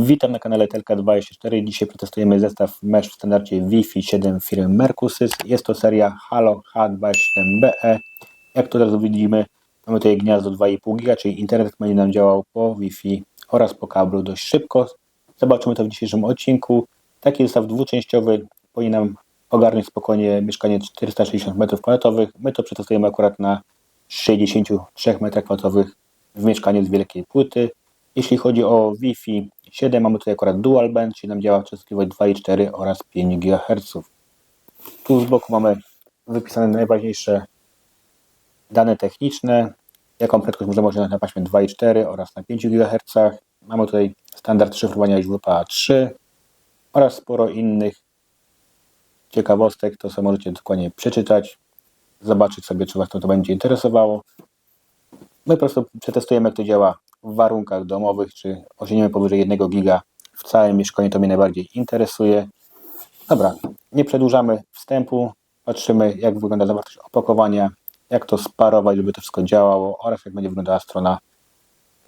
Witam na kanale Telka24. Dzisiaj przetestujemy zestaw mesh w standardzie Wi-Fi 7 firmy Mercusys. Jest to seria Halo H27BE. Jak to teraz widzimy, mamy tutaj gniazdo 2,5 GB, czyli internet będzie nam działał po Wi-Fi oraz po kablu dość szybko. Zobaczymy to w dzisiejszym odcinku. Taki zestaw dwuczęściowy powinien nam ogarnąć spokojnie mieszkanie 460 m2. My to przetestujemy akurat na 63 m2 w mieszkaniu z wielkiej płyty. Jeśli chodzi o Wi-Fi 7, mamy tutaj akurat dual band, czyli nam działa częstotliwość 2,4 oraz 5 GHz. Tu z boku mamy wypisane najważniejsze dane techniczne, jaką prędkość możemy osiągnąć na paśmie 2,4 oraz na 5 GHz. Mamy tutaj standard szyfrowania WPA3 oraz sporo innych ciekawostek, to sobie możecie dokładnie przeczytać, zobaczyć sobie, czy Was to, to będzie interesowało. My po prostu przetestujemy, jak to działa w warunkach domowych, czy osiągniemy powyżej 1 giga w całym mieszkaniu, to mnie najbardziej interesuje. Dobra, nie przedłużamy wstępu, patrzymy jak wygląda zawartość opakowania, jak to sparować, żeby to wszystko działało oraz jak będzie wyglądała strona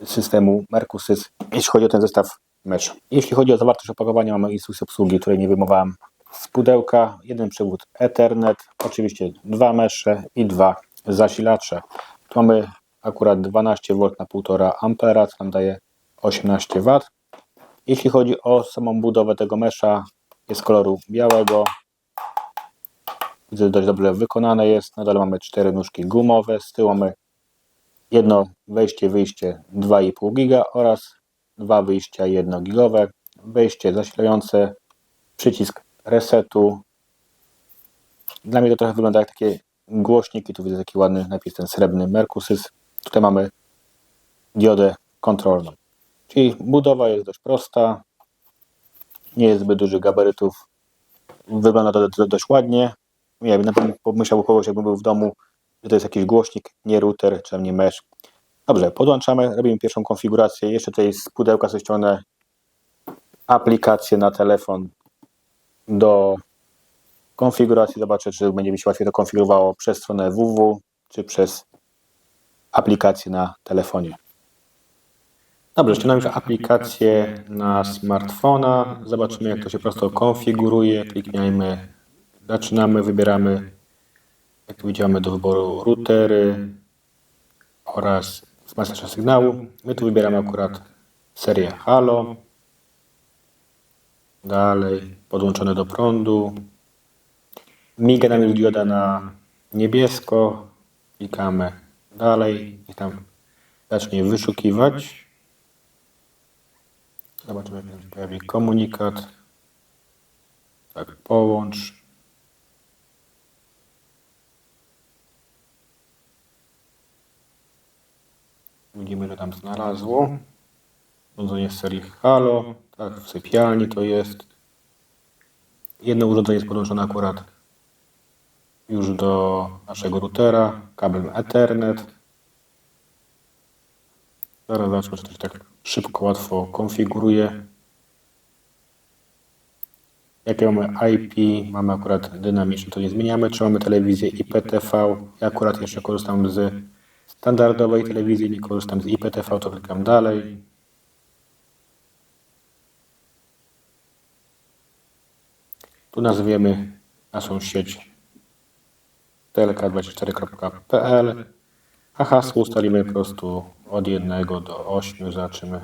systemu Mercusys, jeśli chodzi o ten zestaw mesh. Jeśli chodzi o zawartość opakowania, mamy instrukcję obsługi, której nie wyjmowałem z pudełka, jeden przewód Ethernet, oczywiście dwa mesze i dwa zasilacze. Tu mamy akurat 12 V na 1,5 A, co nam daje 18 W. Jeśli chodzi o samą budowę tego mesza, jest koloru białego. Widzę, dość dobrze wykonane jest. Nadal mamy cztery nóżki gumowe. Z tyłu mamy jedno wejście, wyjście 2,5 giga oraz dwa wyjścia 1 gigowe. Wejście zasilające, przycisk resetu. Dla mnie to trochę wygląda jak takie głośniki. Tu widzę taki ładny napis, ten srebrny Mercusys. Tutaj mamy diodę kontrolną. Czyli budowa jest dość prosta, nie jest zbyt dużych gabarytów, wygląda to, dość ładnie. Ja bym na pewno pomyślał kogoś, jakby był w domu, że to jest jakiś głośnik, nie router, czy nie mesh. Dobrze, podłączamy, robimy pierwszą konfigurację. Jeszcze tutaj z pudełka sobie ściągnę aplikację na telefon do konfiguracji. Zobaczę, czy będzie mi się łatwiej to konfigurowało przez stronę www, czy przez aplikację na telefonie. Dobrze, ściągnąłem już aplikację na smartfona. Zobaczymy, jak to się prosto konfiguruje. Klikniemy, zaczynamy, wybieramy, jak tu widziamy, do wyboru routery oraz smażacza sygnału. My tu wybieramy akurat serię Halo. Dalej, podłączone do prądu. Miga nam już dioda na niebiesko. Klikamy dalej i tam zacznie wyszukiwać. Zobaczymy, jak się pojawi komunikat. Tak, połącz. Widzimy, że tam znalazło. Urządzenie z serii Halo. Tak, w sypialni to jest. Jedno urządzenie jest podłączone akurat już do naszego routera, kabel Ethernet. Zaraz zobaczmy, czy to się tak szybko, łatwo konfiguruje. Jakie mamy IP? Mamy akurat dynamiczne, to nie zmieniamy. Czy mamy telewizję IPTV? Ja akurat jeszcze korzystam z standardowej telewizji, nie korzystam z IPTV, to klikam dalej. Tu nazwiemy naszą sieć tlk24.pl a hasło ustalimy po prostu od 1 do 8, zobaczymy.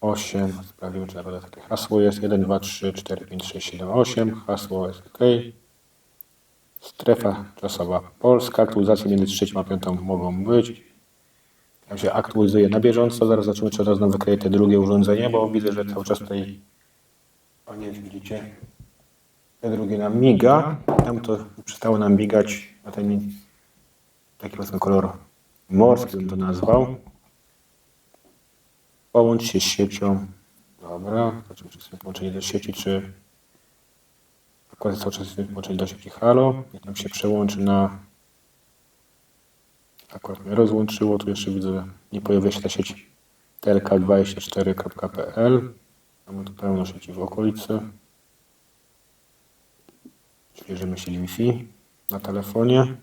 8, sprawdzimy czy naprawdę takie hasło jest. 1, 2, 3, 4, 5, 6, 7, 8, hasło jest ok. Strefa czasowa Polska, aktualizacje między trzecią a piątą mogą być. Jak się aktualizuje na bieżąco, zaraz zobaczymy czy od razu te drugie urządzenie, bo widzę, że cały czas tutaj, o nie widzicie, te drugie nam miga. Tam to przestało nam migać na ten taki powiedzmy kolor morski bym to nazwał. Połącz się z siecią. Dobra, zobaczymy czy jest połączenie do sieci, czy akurat cały czas jest połączenie do sieci Halo. Jak nam się przełączy na akurat mnie rozłączyło, tu jeszcze widzę, nie pojawia się ta sieć tlk24.pl. Mamy tu pełno sieci w okolicy. Bierzemy sieć Wi-Fi na telefonie.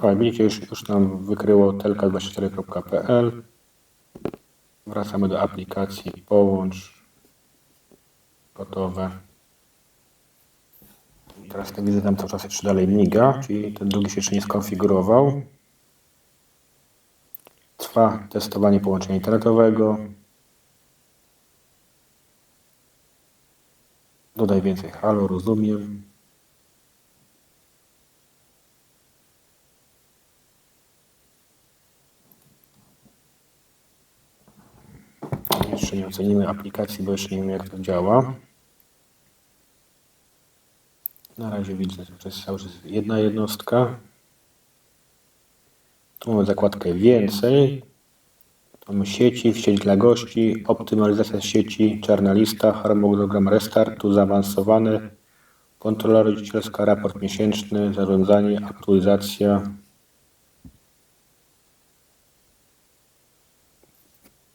O, widzicie, już, już nam wykryło telka24.pl. Wracamy do aplikacji. Połącz. Gotowe. I teraz ten widzę nam cały czas jeszcze dalej miga, czyli ten drugi się jeszcze nie skonfigurował. Trwa testowanie połączenia internetowego. Dodaj więcej halo, rozumiem. Jeszcze nie ocenimy aplikacji, bo jeszcze nie wiem jak to działa. Na razie widzę, że to jest cały czas jedna jednostka. Tu mamy zakładkę więcej. Sieci, sieć dla gości, optymalizacja sieci, czarna lista, harmonogram restartu, zaawansowany, kontrola rodzicielska, raport miesięczny, zarządzanie, aktualizacja.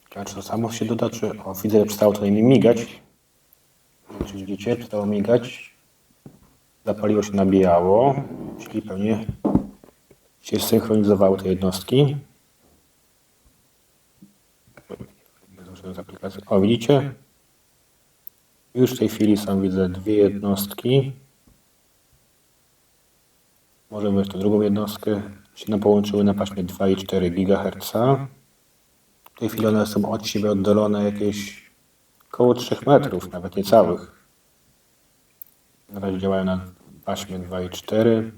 Ciekawe, czy to samo się doda, czy... O, widzę, że przestało migać. Nie wiem, Czy widzicie, przestało migać. Zapaliło się na biało, czyli pewnie się synchronizowały te jednostki. Zobaczymy z aplikacji. O, widzicie? Już w tej chwili są, widzę, dwie jednostki. Możemy jeszcze drugą jednostkę. Się nam połączyły na paśmie 2,4 GHz. W tej chwili one są od siebie oddalone jakieś około 3 metrów, nawet niecałych. Na razie działają na paśmie 2,4.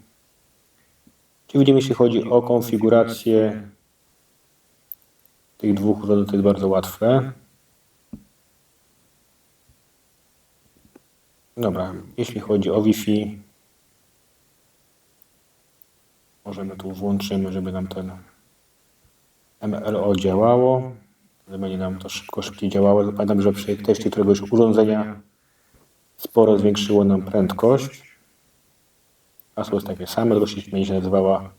Czyli widzimy, jeśli chodzi o konfigurację tych dwóch urządzeń, to jest bardzo łatwe. Dobra, jeśli chodzi o Wi-Fi, możemy tu włączymy, żeby nam ten MLO działało, że będzie nam to szybko, szybciej działało. Pamiętam, że przy teście któregoś urządzenia sporo zwiększyło nam prędkość. Hasło jest takie same, tylko sieć będzie się nazywała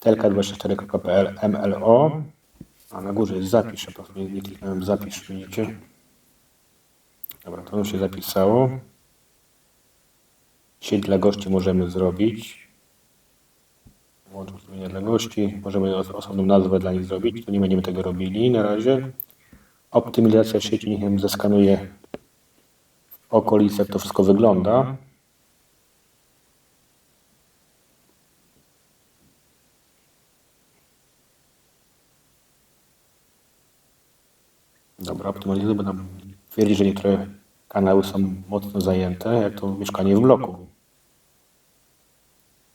telka24.pl MLO. A na górze jest zapisz, po prostu nie, kliknąłem zapisz, widzicie? Dobra, to już się zapisało. Sieć dla gości możemy zrobić. Włączę ustawienia dla gości. Możemy os- osobną nazwę dla nich zrobić. To nie będziemy tego robili na razie. Optymalizacja sieci niech zeskanuje w okolicy, jak to wszystko wygląda. Dobra, optymalizuję, bo nam twierdzi, że niektóre kanały są mocno zajęte, jak to mieszkanie w bloku.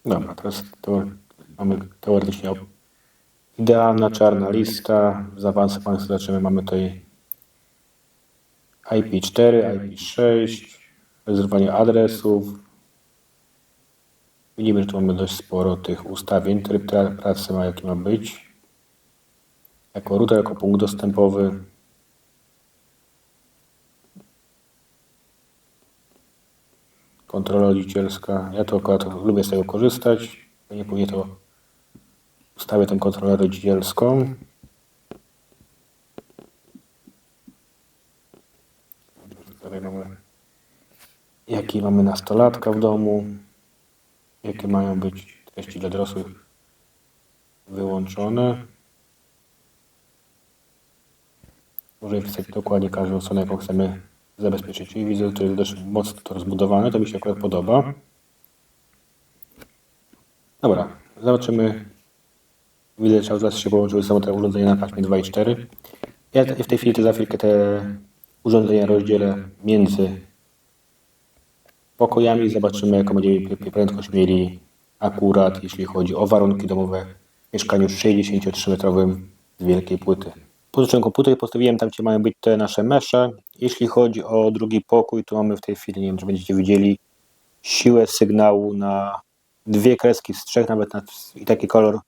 Dobra, teraz to mamy teoretycznie idealna czarna lista. W zaawansowanych zobaczymy, mamy tutaj IP4, IP6, rezerwowanie adresów. Widzimy, że tu mamy dość sporo tych ustawień. Tryb pracy ma jaki ma być. Jako router, jako punkt dostępowy. Kontrola rodzicielska. Ja to akurat lubię z tego korzystać. Nie później to ustawię tę kontrolę rodzicielską. Tutaj mamy, jaki mamy nastolatka w domu, jakie mają być treści dla dorosłych wyłączone. Możemy wpisać dokładnie każdą stronę, jaką chcemy zabezpieczyć. I widzę, że to jest dość mocno to rozbudowane, to mi się akurat podoba. Dobra, zobaczymy. Widzę, że czas się połączyły są te urządzenia na paśmie 2 i 4. Ja w tej chwili te za chwilkę te urządzenia rozdzielę między pokojami. Zobaczymy, jaką będziemy prędkość mieli akurat, jeśli chodzi o warunki domowe w mieszkaniu 63-metrowym z wielkiej płyty. Pożyczyłem komputer postawiłem tam, gdzie mają być te nasze mesze. Jeśli chodzi o drugi pokój, to mamy w tej chwili, nie wiem, czy będziecie widzieli, siłę sygnału na dwie kreski z trzech, nawet na, i taki kolor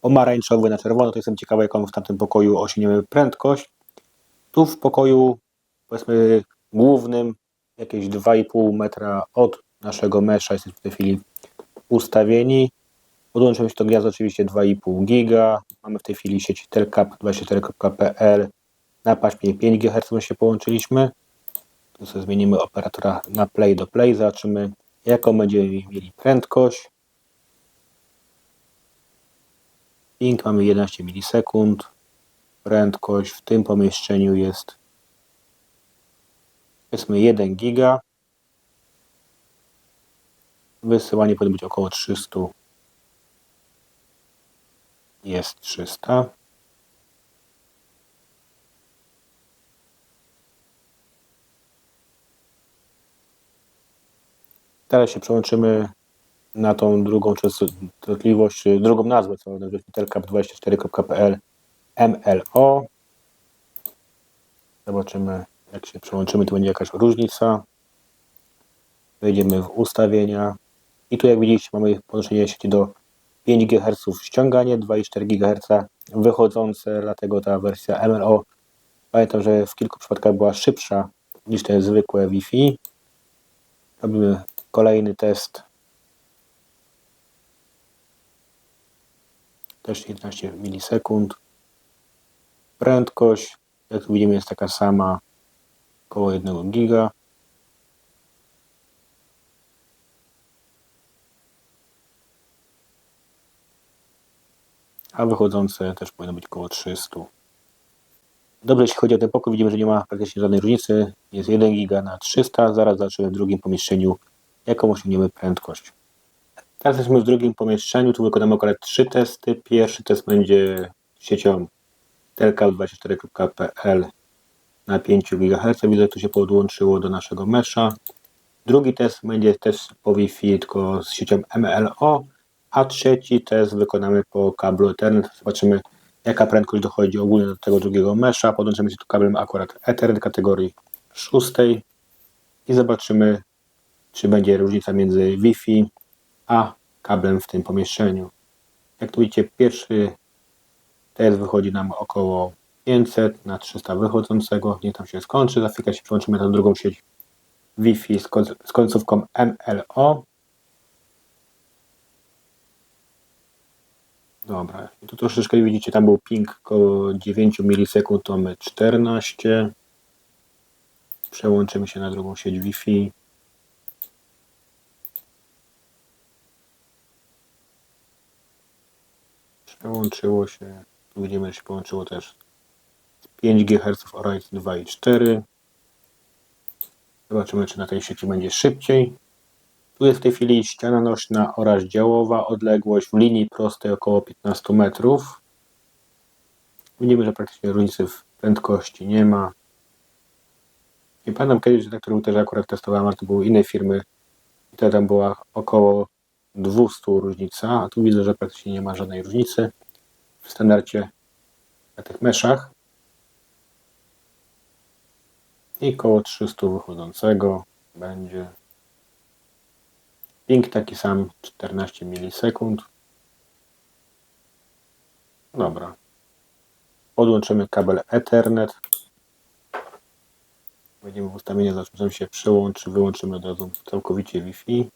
pomarańczowy na czerwono. To jestem ciekawy, jaką w tamtym pokoju osiągniemy prędkość. Tu w pokoju, powiedzmy, głównym, jakieś 2,5 metra od naszego mesza jesteśmy w tej chwili ustawieni. Podłączyłem się do gniazda oczywiście 2,5 giga. Mamy w tej chwili sieć telcap24.pl na paśmie 5 GHz się połączyliśmy. Tu sobie zmienimy operatora na play do play. Zobaczymy jaką będziemy mieli prędkość. Ping mamy 11 milisekund. prędkość w tym pomieszczeniu jest powiedzmy 1 giga. Wysyłanie powinno być około 300. Jest 300. Teraz się przełączymy na tą drugą częstotliwość, drugą nazwę, co nazywamy telcap24.pl MLO. Zobaczymy, jak się przełączymy, to będzie jakaś różnica. Wejdziemy w ustawienia i tu jak widzicie mamy podłączenie sieci do 5 GHz ściąganie, 2,4 GHz wychodzące, dlatego ta wersja MLO pamiętam, że w kilku przypadkach była szybsza niż te zwykłe Wi-Fi. Robimy kolejny test. Też 11 milisekund. Prędkość, jak widzimy, jest taka sama, około 1 giga. A wychodzące też powinno być około 300. Dobrze, jeśli chodzi o ten pokój, widzimy, że nie ma praktycznie żadnej różnicy. Jest 1 giga na 300. Zaraz zobaczymy w drugim pomieszczeniu, jaką osiągniemy prędkość. Teraz jesteśmy w drugim pomieszczeniu. Tu wykonamy akurat trzy testy. Pierwszy test będzie siecią telcap24.pl na 5 GHz. Widzę, że tu się podłączyło do naszego mesza. Drugi test będzie też po Wi-Fi, tylko z siecią MLO, a trzeci test wykonamy po kablu Ethernet. Zobaczymy, jaka prędkość dochodzi ogólnie do tego drugiego mesza. Podłączymy się tu kablem akurat Ethernet kategorii 6 i zobaczymy, czy będzie różnica między Wi-Fi a kablem w tym pomieszczeniu. Jak tu widzicie, pierwszy test wychodzi nam około 500 na 300 wychodzącego. Niech tam się skończy. Za chwilkę się przełączymy na drugą sieć Wi-Fi z końcówką MLO. Dobra, I tu troszeczkę widzicie, tam był ping około 9 milisekund, to my 14. Przełączymy się na drugą sieć Wi-Fi. Przełączyło się, tu widzimy, że się połączyło też 5 GHz oraz 2,4. Zobaczymy, czy na tej sieci będzie szybciej. Tu jest w tej chwili ściana nośna oraz działowa, odległość w linii prostej około 15 metrów. Widzimy, że praktycznie różnicy w prędkości nie ma. Nie pamiętam kiedyś, na którym też akurat testowałem, ale to były innej firmy. I to tam była około 200 różnica, a tu widzę, że praktycznie nie ma żadnej różnicy w standardzie na tych meszach. I koło 300 wychodzącego będzie Ping taki sam, 14 milisekund. Dobra. Podłączymy kabel Ethernet. Wejdziemy w ustawienia, zaczynamy się przełączy, wyłączymy od razu całkowicie Wi-Fi.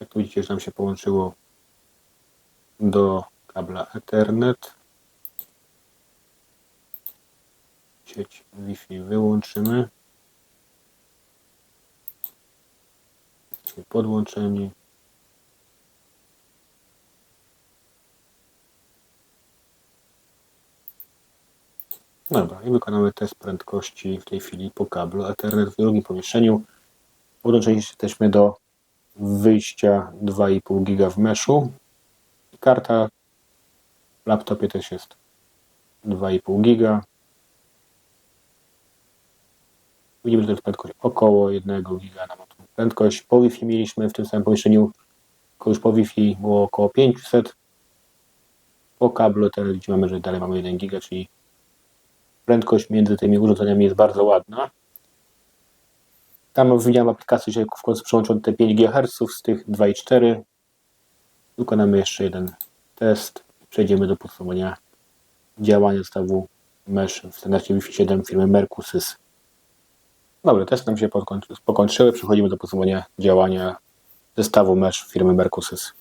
Jak widzicie, że nam się połączyło do kabla Ethernet. Sieć Wi-Fi wyłączymy. Jesteśmy podłączeni. Dobra, i wykonamy test prędkości w tej chwili po kablu Ethernet w drugim pomieszczeniu. Podłączeni jesteśmy do wyjścia 2,5 giga w meszu. Karta w laptopie też jest 2,5 giga. Widzimy, że to jest prędkość około 1 giga na prędkość po Wi-Fi mieliśmy w tym samym pomieszczeniu, już po Wi-Fi było około 500. Po kablu teraz widzimy, że dalej mamy 1 giga, czyli prędkość między tymi urządzeniami jest bardzo ładna. Tam widziałem aplikację, że w końcu przełączą te 5 GHz z tych 2,4. Wykonamy jeszcze jeden test. Przejdziemy do podsumowania działania zestawu mesh w standardzie Wi-Fi 7 firmy Mercusys. Dobra, testy nam się pokończyły. Przechodzimy do podsumowania działania zestawu mesh firmy Mercusys.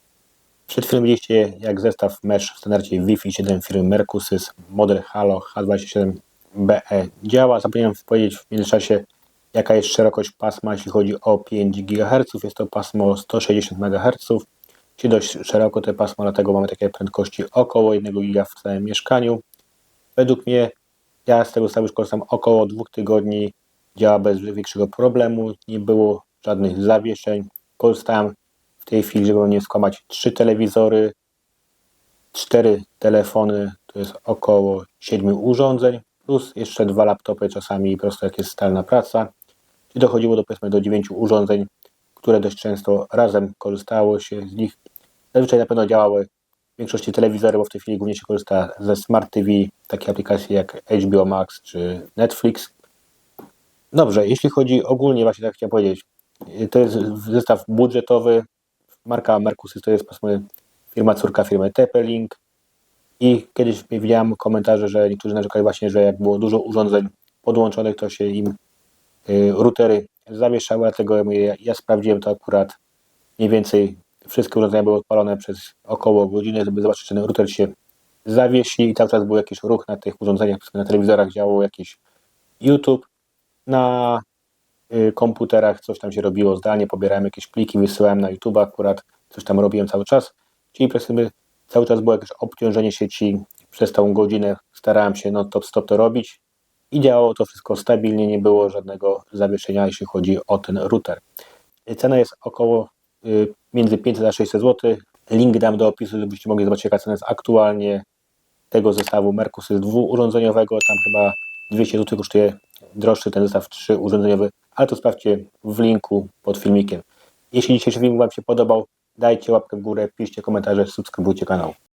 Przed chwilą widzieliście, jak zestaw mesh w standardzie Wi-Fi 7 firmy Mercusys, model Halo H27BE działa. Zapomniałem powiedzieć w międzyczasie, jaka jest szerokość pasma, jeśli chodzi o 5 GHz. Jest to pasmo 160 MHz, czyli dość szeroko te pasmo, dlatego mamy takie prędkości około 1 GHz w całym mieszkaniu. Według mnie, ja z tego zestawu już korzystam około dwóch tygodni, działa bez większego problemu, nie było żadnych zawieszeń. Korzystałem w tej chwili, żeby nie skłamać, trzy telewizory, cztery telefony, to jest około siedmiu urządzeń, plus jeszcze dwa laptopy czasami, po prostu jak jest stalna praca. I dochodziło do powiedzmy do dziewięciu urządzeń, które dość często razem korzystało się z nich. Zazwyczaj na pewno działały w większości telewizory, bo w tej chwili głównie się korzysta ze Smart TV, takie aplikacje jak HBO Max czy Netflix. Dobrze, jeśli chodzi ogólnie, właśnie tak chciałem powiedzieć, to jest zestaw budżetowy. Marka Mercusys to jest powiedzmy firma córka firmy TP-Link. I kiedyś widziałem komentarze, że niektórzy narzekali właśnie, że jak było dużo urządzeń podłączonych, to się im y, routery zawieszały, dlatego ja, ja sprawdziłem to akurat mniej więcej wszystkie urządzenia były odpalone przez około godziny, żeby zobaczyć, czy ten router się zawiesi i cały czas był jakiś ruch na tych urządzeniach, na telewizorach działał jakiś YouTube, na y, komputerach coś tam się robiło zdalnie, pobierałem jakieś pliki, wysyłałem na YouTube akurat, coś tam robiłem cały czas, czyli powiedzmy cały czas było jakieś obciążenie sieci przez tą godzinę, starałem się no top stop to robić i działało to wszystko stabilnie, nie było żadnego zawieszenia, jeśli chodzi o ten router. Cena jest około y, między 500 a 600 zł. Link dam do opisu, żebyście mogli zobaczyć jaka cena jest aktualnie tego zestawu Mercusys dwuurządzeniowego. Tam chyba 200 zł kosztuje droższy ten zestaw trzyurządzeniowy, ale to sprawdźcie w linku pod filmikiem. Jeśli dzisiejszy film Wam się podobał, dajcie łapkę w górę, piszcie komentarze, subskrybujcie kanał.